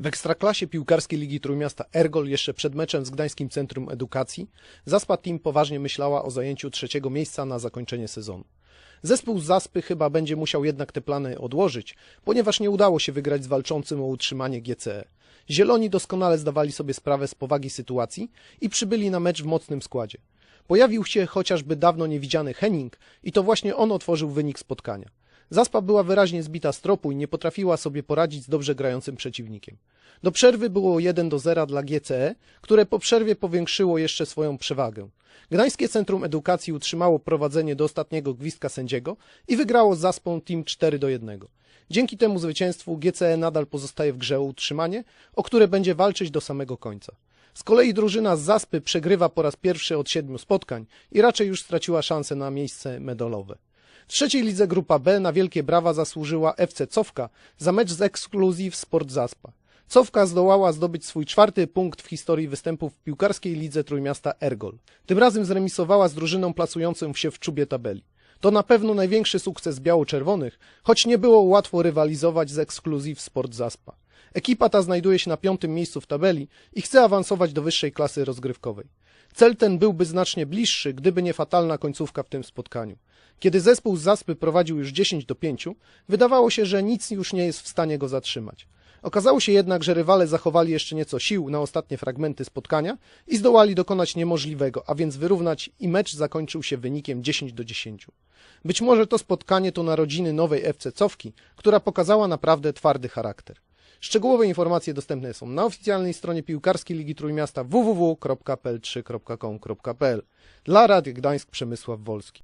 W ekstraklasie piłkarskiej Ligi Trójmiasta Ergol jeszcze przed meczem z Gdańskim Centrum Edukacji Zaspa Team poważnie myślała o zajęciu trzeciego miejsca na zakończenie sezonu. Zespół z Zaspy chyba będzie musiał jednak te plany odłożyć, ponieważ nie udało się wygrać z walczącym o utrzymanie GCE. Zieloni doskonale zdawali sobie sprawę z powagi sytuacji i przybyli na mecz w mocnym składzie. Pojawił się chociażby dawno niewidziany Henning i to właśnie on otworzył wynik spotkania. Zaspa była wyraźnie zbita z tropu i nie potrafiła sobie poradzić z dobrze grającym przeciwnikiem. Do przerwy było 1 do 0 dla GCE, które po przerwie powiększyło jeszcze swoją przewagę. Gdańskie Centrum Edukacji utrzymało prowadzenie do ostatniego gwizdka sędziego i wygrało z Zaspą Team 4 do 1. Dzięki temu zwycięstwu GCE nadal pozostaje w grze o utrzymanie, o które będzie walczyć do samego końca. Z kolei drużyna z Zaspy przegrywa po raz pierwszy od siedmiu spotkań i raczej już straciła szansę na miejsce medalowe. W trzeciej lidze grupa B na wielkie brawa zasłużyła FC Cofka za mecz z Exclusive Sport Zaspa. Cofka zdołała zdobyć swój czwarty punkt w historii występów w piłkarskiej lidze Trójmiasta Ergol. Tym razem zremisowała z drużyną plasującą się w czubie tabeli. To na pewno największy sukces biało-czerwonych, choć nie było łatwo rywalizować z Exclusive Sport Zaspa. Ekipa ta znajduje się na piątym miejscu w tabeli i chce awansować do wyższej klasy rozgrywkowej. Cel ten byłby znacznie bliższy, gdyby nie fatalna końcówka w tym spotkaniu. Kiedy zespół z Zaspy prowadził już 10 do 5, wydawało się, że nic już nie jest w stanie go zatrzymać. Okazało się jednak, że rywale zachowali jeszcze nieco sił na ostatnie fragmenty spotkania i zdołali dokonać niemożliwego, a więc wyrównać i mecz zakończył się wynikiem 10 do 10. Być może to spotkanie to narodziny nowej FC Cofki, która pokazała naprawdę twardy charakter. Szczegółowe informacje dostępne są na oficjalnej stronie piłkarskiej Ligi Trójmiasta www.pl3.com.pl. Dla Rady Gdańsk Przemysław Wolski.